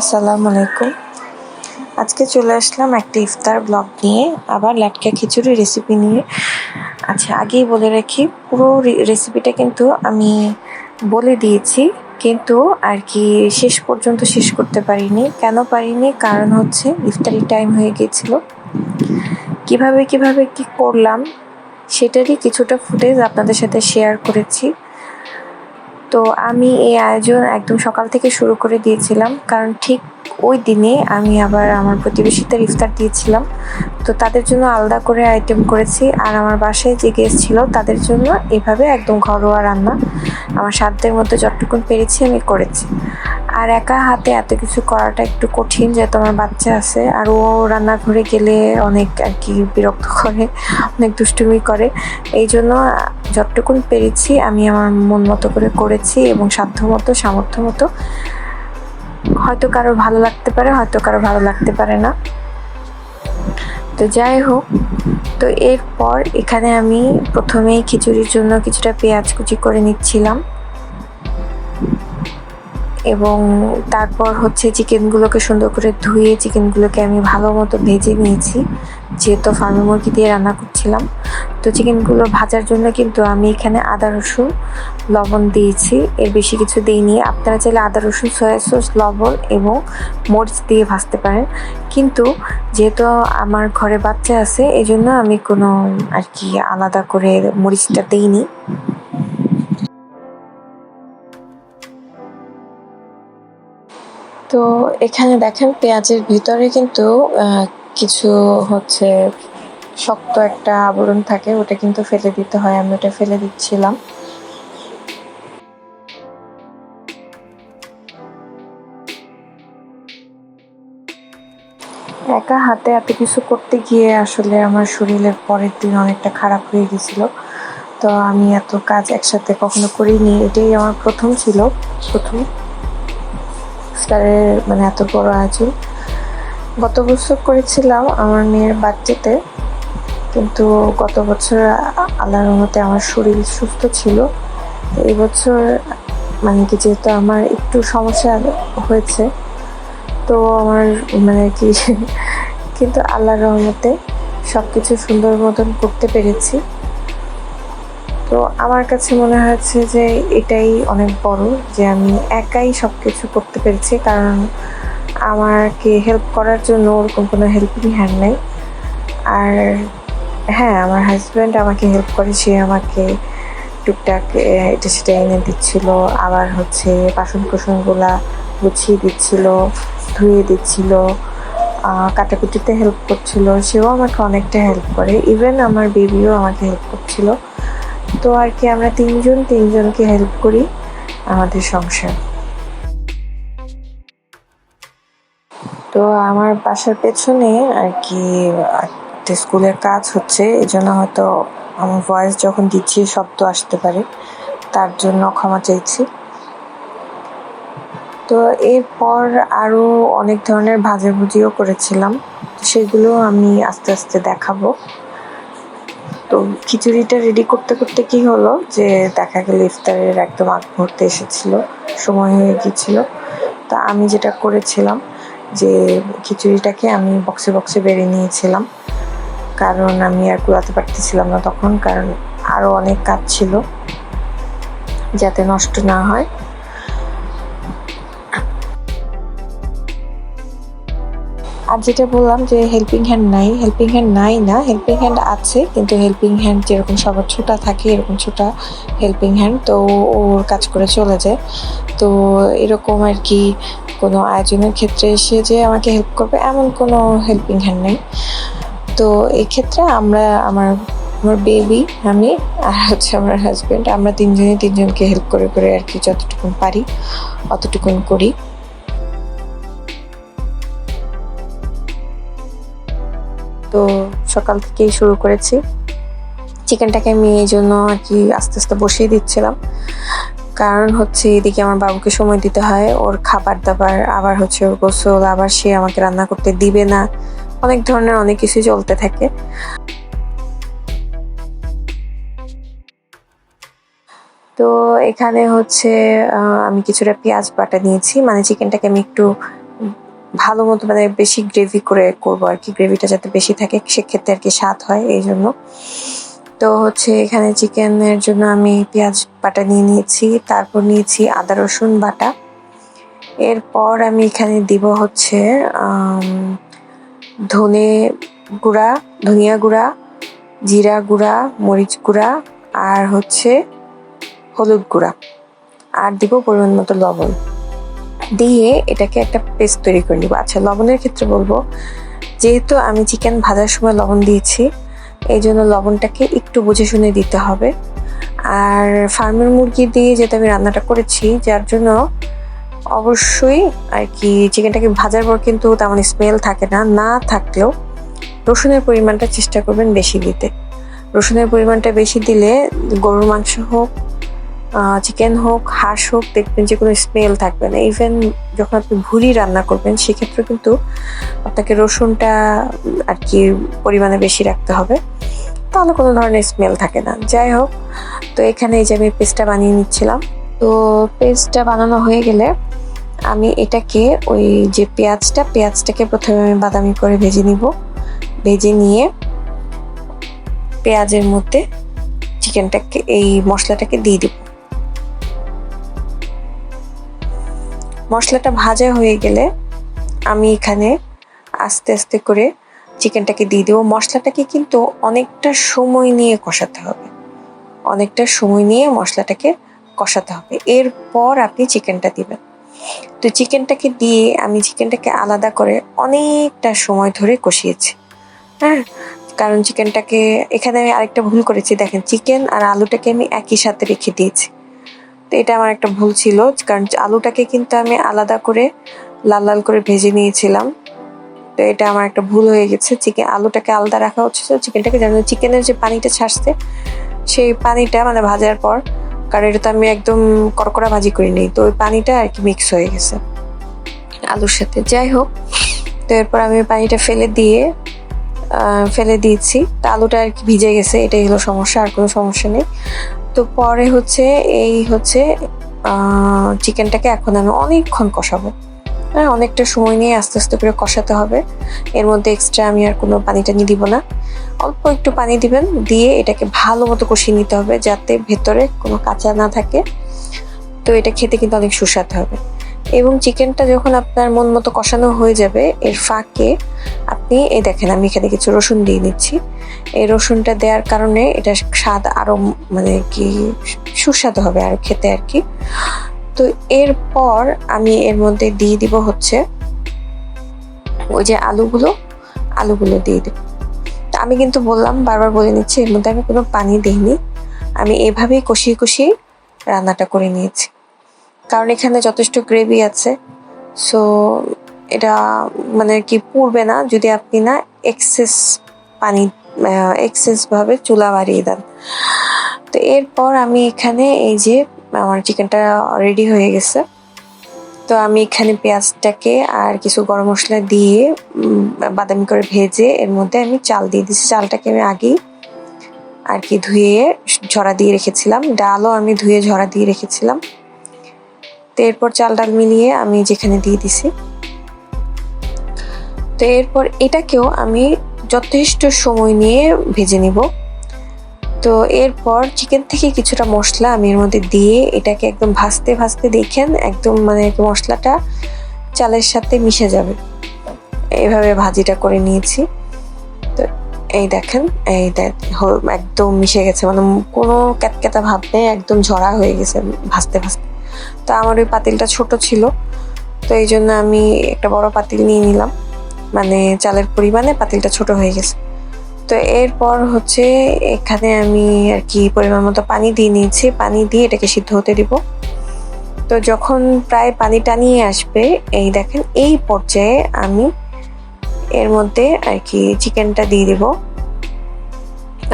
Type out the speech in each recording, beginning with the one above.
আসসালামু আলাইকুম। আজকে চলে আসলাম একটা ইফতার ব্লগ নিয়ে, আবার লাটকা খিচুড়ি রেসিপি নিয়ে। আচ্ছা আগেই বলে রাখি, পুরো রেসিপিটা কিন্তু আমি বলে দিয়েছি, কিন্তু আর কি শেষ পর্যন্ত শেষ করতে পারিনি। কেন পারিনি? কারণ হচ্ছে ইফতারি টাইম হয়ে গিয়েছিল। কীভাবে কীভাবে, কি করলাম, সেটারই কিছুটা ফুটেজ আপনাদের সাথে শেয়ার করেছি। তো আমি এই আয়োজন একদম সকাল থেকে শুরু করে দিয়েছিলাম। কারণ ঠিক ওই দিনে আমি আবার আমার প্রতিবেশীদের ইফতার দিয়েছিলাম। তো তাদের জন্য আলাদা করে আইটেম করেছি। আর আমার বাসায় যে গেস্ট ছিল, তাদের জন্য এভাবে একদম ঘরোয়া রান্না। আমার সাধ্যের মধ্যে যতটুকুন পেরেছি আমি করেছি। আর একা হাতে এত কিছু করাটা একটু কঠিন যেহেতু আমার বাচ্চা আছে, আর ও রান্নাঘরে গেলে অনেক আর কি বিরক্ত করে, অনেক দুষ্টুমি করে। এই জন্য যতটুকুন পেরেছি, আমি আমার মন মতো করে করেছি এবং সাধ্য মতো, সামর্থ্য মতো। হয়তো কারও ভালো লাগতে পারে, হয়তো কারও ভালো লাগতে পারে না। তো যাই হোক, তো এরপর এখানে আমি প্রথমেই খিচুড়ির জন্য কিছুটা পেঁয়াজ কুচি করে নিচ্ছিলাম। এবং তারপর হচ্ছে চিকেনগুলোকে সুন্দর করে ধুয়ে চিকেনগুলোকে আমি ভালো মতো ভেজে নিয়েছি, যেহেতু ফার্মি মুরগি দিয়ে রান্না করছিলাম। তো চিকেনগুলো ভাজার জন্য কিন্তু আমি এখানে আদা, রসুন, লবণ দিয়েছি। এর বেশি কিছু দিইনি। আপনারা চাইলে আদা, রসুন, সয়া সস, লবণ এবং মরিচ দিয়ে ভাজতে পারেন। কিন্তু যেহেতু আমার ঘরে বাচ্চা আছে এই জন্য আমি কোনো আর কি আলাদা করে মরিচটা দিইনি। তো এখানে দেখেন পেঁয়াজের ভিতরে কিন্তু কিছু হচ্ছে শক্ত একটা আবরণ থাকে, ওটা কিন্তু ফেলে দিতে হয়, আমি ওটা ফেলে দিচ্ছিলাম। একা হাতে এত কিছু করতে গিয়ে আসলে আমার শরীরের পরের দিন অনেকটা খারাপ হয়ে গেছিল। তো আমি এত কাজ একসাথে কখনো করিনি, এটাই আমার প্রথম ছিল, প্রথম। স্টারের মানে এত বড় আয়োজন। গত বছর করেছিলাম আমার মেয়ের বাচ্চাতে কিন্তু গত বছর আল্লাহর রহমতে আমার শরীর সুস্থ ছিল। এই বছর মানে কি যেহেতু আমার একটু সমস্যা হয়েছে, তো আমার মানে কি কিন্তু আল্লাহর রহমতে সব কিছু সুন্দর মতন করতে পেরেছি। তো আমার কাছে মনে হয়েছে যে এটাই অনেক বড় যে আমি একাই সব কিছু করতে পেরেছি, কারণ আমাকে হেল্প করার জন্য ওরকম কোনো হেল্পিং হ্যান্ড নেই। আর হ্যাঁ আমার হাজব্যান্ড আমাকে হেল্প করে, সে আমাকে টুকটাক এটা সেটা এনে দিচ্ছিল, আবার হচ্ছে বাসন কোসনগুলা গুছিয়ে দিচ্ছিল, ধুয়ে দিচ্ছিল কাটাকুটিতে হেল্প করছিল, সেও আমাকে অনেকটা হেল্প করে। ইভেন আমার বেবিও আমাকে হেল্প করছিল। তো আর কি, আমরা তিনজন, তিনজনকে হেল্প করি আমাদের সংসার। তো আমার বাসার পেছনে আর কি, একটা স্কুলের কাজ হচ্ছে, এই জন্য হয়তো আমার ভয়েস যখন দিচ্ছি, শব্দ আসতে পারে। তার জন্য ক্ষমা চাইছি। তো এরপর আরও অনেক ধরনের ভাজাভুজিও করেছিলাম। সেগুলো আমি আস্তে আস্তে দেখাবো। তো খিচুড়িটা রেডি করতে করতে কি হলো? যে দেখা গেল ইফতারের একদম আগ মুহূর্তে এসেছিল, সময় হয়ে গিয়েছিল। তা আমি যেটা করেছিলাম যে খিচুড়িটাকে আমি বক্সে বক্সে বেড়ে নিয়েছিলাম। কারণ আমি আর কুড়াতে পারতেছিলাম না তখন, কারণ আরও অনেক কাজ ছিল যাতে নষ্ট না হয়। আর যেটা বললাম যে হেল্পিং হ্যান্ড নাই হেল্পিং হ্যান্ড নাই না হেল্পিং হ্যান্ড আছে, কিন্তু হেল্পিং হ্যান্ড যেরকম সবার ছোটা থাকে, এরকম ছোটা হেল্পিং হ্যান্ড তো ওর কাজ করে চলে যায়। তো এরকম আর কি কোনো আয়োজনের ক্ষেত্রে এসে যে আমাকে হেল্প করবে এমন কোনো হেল্পিং হ্যান্ড নেই। তো এই ক্ষেত্রে আমরা, আমার আমার বেবি আমি আর হচ্ছে আমার হাজব্যান্ড আমরা তিনজনই তিনজনকে হেল্প করে করে আর কি যতটুকুন পারি, অতটুকুন করি। তো সকাল থেকেই শুরু করেছি। চিকেনটাকে আমি এই জন্য আর কি আস্তে আস্তে বসিয়ে দিচ্ছিলাম। কারণ হচ্ছে এদিকে আমার বাবুকে সময় দিতে হয়, ওর খাবার দাবার, আবার হচ্ছে ওর গোসল, আবার সে আমাকে রান্না করতে দিবে না। অনেক ধরনের অনেক কিছু চলতে থাকে। তো এখানে হচ্ছে আমি কিছুটা পেঁয়াজ বাটা নিয়েছি। মানে চিকেনটাকে আমি একটু ভালো মতো মানে বেশি গ্রেভি করে করব আর কি। গ্রেভিটা যাতে বেশি থাকে, সেক্ষেত্রে আর কি স্বাদ হয় এই জন্য তো হচ্ছে এখানে চিকেনের জন্য আমি পেঁয়াজ বাটা নিয়ে নিয়েছি, তারপর নিয়েছি আদা, রসুন বাটা। এরপর আমি এখানে দিব হচ্ছে ধনে গুঁড়া, ধনিয়া গুঁড়া, জিরা গুঁড়া, মরিচ গুঁড়া আর হচ্ছে হলুদ গুঁড়া। আর দিব পরিমাণ মতো লবণ। দিয়ে এটাকে একটা পেস্ট তৈরি করে নিব। আচ্ছা লবণের ক্ষেত্রে বলব, যেহেতু আমি চিকেন ভাজার সময় লবণ দিয়েছি, এই জন্য লবণটাকে একটু বুঝে শুনে দিতে হবে। আর ফার্মের মুরগি দিয়ে যেহেতু আমি রান্নাটা করেছি, যার জন্য অবশ্যই আর কি চিকেনটাকে ভাজার পর কিন্তু তেমন স্মেল থাকে না না থাকলেও রসুনের পরিমাণটা চেষ্টা করবেন বেশি দিতে। রসুনের পরিমাণটা বেশি দিলে গরুর মাংস হোক চিকেন হোক, হাঁস হোক, দেখবেন যে কোনো স্মেল থাকবে না। ইভেন যখন আপনি ভুড়ি রান্না করবেন, সেক্ষেত্রে কিন্তু আপনাকে রসুনটা আর কি পরিমাণে বেশি রাখতে হবে। তাহলে কোনো ধরনের স্মেল থাকে না। যাই হোক, তো এখানে এই যে আমি পেস্টটা বানিয়ে নিচ্ছিলাম। তো পেস্টটা বানানো হয়ে গেলে আমি এটাকে ওই যে পেঁয়াজটা, পেঁয়াজটাকে প্রথমে আমি বাদামি করে ভেজে নিব। ভেজে নিয়ে পেঁয়াজের মধ্যে চিকেনটাকে এই মশলাটাকে দিয়ে দিব। মশলাটা ভাজা হয়ে গেলে আমি এখানে আস্তে আস্তে করে চিকেনটাকে দিয়ে দেবো। মশলাটাকে কিন্তু অনেকটা সময় নিয়ে কষাতে হবে। অনেকটা সময় নিয়ে মশলাটাকে কষাতে হবে। এরপর আপনি চিকেনটা দিবেন। তো চিকেনটাকে দিয়ে আমি চিকেনটাকে আলাদা করে অনেকটা সময় ধরে কষিয়েছি। হ্যাঁ? কারণ চিকেনটাকে এখানে আমি আরেকটা ভুল করেছি। দেখেন, চিকেন আর আলুটাকে আমি একই সাথে রেখে দিয়েছি। এটা আমার একটা ভুল ছিল, কারণ আলুটাকে কিন্তু আমি আলাদা করে লাল লাল করে ভেজে নিয়েছিলাম। তো এটা আমার একটা ভুল হয়ে গেছে। চিকেন, আলুটাকে আলাদা রাখা হচ্ছে চিকেনটাকে যেন চিকেনের যে পানিটা ছাড়ছে, সেই পানিটা মানে ভাজার পর, কারণ এটা তো আমি একদম কড়কড়া ভাজি করিনি, তো ওই পানিটা আর কি মিক্স হয়ে গেছে আলুর সাথে। যাই হোক, তো এরপর আমি পানিটা ফেলে দিয়ে ফেলে দিয়েছি। তা আলুটা আর কি ভিজে গেছে, এটাই হলো সমস্যা, আর কোনো সমস্যা নেই। তো পরে হচ্ছে এই হচ্ছে চিকেনটাকে এখন আমি অনেকক্ষণ কষাবো। হ্যাঁ অনেকটা সময় নিয়ে আস্তে আস্তে করে কষাতে হবে। এর মধ্যে এক্সট্রা আমি আর কোনো পানি টানি দিব না। অল্প একটু পানি দিবেন, দিয়ে এটাকে ভালো মতো কষিয়ে নিতে হবে যাতে ভেতরে কোনো কাঁচা না থাকে। তো এটা খেতে কিন্তু অনেক সুস্বাদ হবে। এবং চিকেনটা যখন আপনার মন মতো কষানো হয়ে যাবে, এর ফাঁকে আপনি, এই দেখেন আমি এখানে কিছু রসুন দিয়ে নিচ্ছি এই রসুনটা দেওয়ার কারণে এটা স্বাদ আরও মানে কি, সুস্বাদু হবে আর খেতে আর কি। তো এরপর আমি এর মধ্যে দিয়ে দিব হচ্ছে ওই যে আলুগুলো আলুগুলো দিয়ে দিব। আমি কিন্তু বললাম, বারবার বলে নিচ্ছি, এর মধ্যে আমি কোনো পানি দিইনি। আমি এভাবেই কষিয়ে কষিয়ে রান্নাটা করে নিয়েছি। কারণ এখানে যথেষ্ট গ্রেভি আছে। সো এটা মানে কি পুড়বে না যদি আপনি না এক্সেস পানি এক্সেস ভাবে চুলা বাড়িয়ে দেন। তো এরপর আমি এখানে এই যে আমার চিকেনটা রেডি হয়ে গেছে। তো আমি এখানে পেঁয়াজটাকে আর কিছু গরম মশলা দিয়ে বাদামি করে ভেজে এর মধ্যে আমি চাল দিয়ে দিয়েছি। চালটাকে আমি আগেই আর কি ধুয়ে ঝরা দিয়ে রেখেছিলাম। ডালও আমি ধুয়ে ঝরা দিয়ে রেখেছিলাম। তো এরপর চাল ডাল মিলিয়ে আমি যেখানে দিয়ে দিছি। তো এরপর এটাকেও আমি যথেষ্ট সময় নিয়ে ভেজে নিব। তো এরপর চিকেন থেকে কিছুটা মশলা আমি এর মধ্যে দিয়ে এটাকে একদম ভাজতে ভাজতে দেখেন একদম মানে মশলাটা চালের সাথে মিশে যাবে। এইভাবে ভাজিটা করে নিয়েছি। তো এই দেখেন, এই একদম মিশে গেছে। মানে কোনো ক্যাতক্যাতা ভাব নেই, একদম ঝরা হয়ে গেছে ভাজতে ভাজতে। তো আমার ওই পাতিলটা ছোট ছিল। তো এই জন্য আমি একটা বড় পাতিল নিয়ে নিলাম। মানে চালের পরিমাণে পাতিলটা ছোট হয়ে গেছে। তো এরপর হচ্ছে এখানে আমি আর কি পরিমাণ মতো পানি দিয়ে নিয়েছি। পানি দিয়ে এটাকে সিদ্ধ হতে দিব। তো যখন প্রায় পানি টানিয়ে আসবে, এই দেখেন, এই পর্যায়ে আমি এর মধ্যে আর কি চিকেনটা দিয়ে দিব।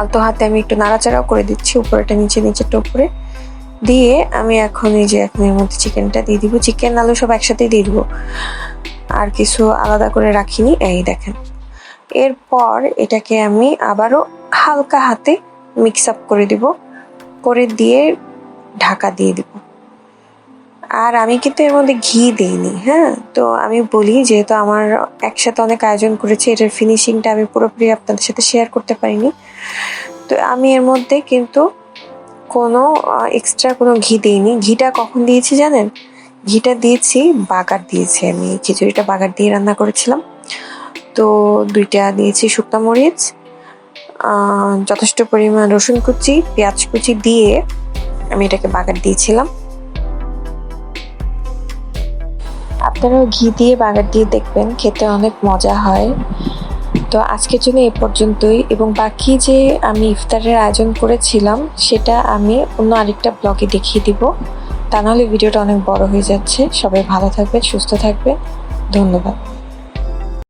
আলতো হাতে আমি একটু নাড়াচাড়াও করে দিচ্ছি, উপরেটা নিচে নিচেটা উপরে। দিয়ে আমি এখন এই যে এখন এর মধ্যে চিকেনটা দিয়ে দিব। চিকেন, আলু সব একসাথে দিয়ে দিব। আর কিছু আলাদা করে রাখিনি। এই দেখেন। এরপর এটাকে আমি আবারও হালকা হাতে মিক্স আপ করে দিব। করে দিয়ে ঢাকা দিয়ে দিব। আর আমি কিন্তু এর মধ্যে ঘি দিইনি হ্যাঁ? তো আমি বলি, যেহেতু আমার একসাথে অনেক আয়োজন করেছি, এটার ফিনিশিংটা আমি পুরোপুরি আপনাদের সাথে শেয়ার করতে পারিনি। তো আমি এর মধ্যে কিন্তু কোনো এক্সট্রা কোনো ঘি দিইনি। ঘিটা কখন দিয়েছি জানেন? ঘিটা দিয়েছি, বাগার দিয়েছি আমি। খিচুড়িটা বাগার দিয়ে রান্না করেছিলাম। তো দুইটা দিয়েছি শুকনো মরিচ যথেষ্ট পরিমাণ রসুন কুচি, পেঁয়াজ কুচি দিয়ে আমি এটাকে বাগার দিয়েছিলাম। আপনারাও ঘি দিয়ে বাগার দিয়ে দেখবেন, খেতে অনেক মজা হয়। তো আজকের জন্য এ পর্যন্তই। এবং বাকি যে আমি ইফতারের আয়োজন করেছিলাম, সেটা আমি অন্য আরেকটা ব্লগে দেখিয়ে দিব। তা নাহলে ভিডিওটা অনেক বড় হয়ে যাচ্ছে। সবাই ভালো থাকবেন, সুস্থ থাকবেন। ধন্যবাদ।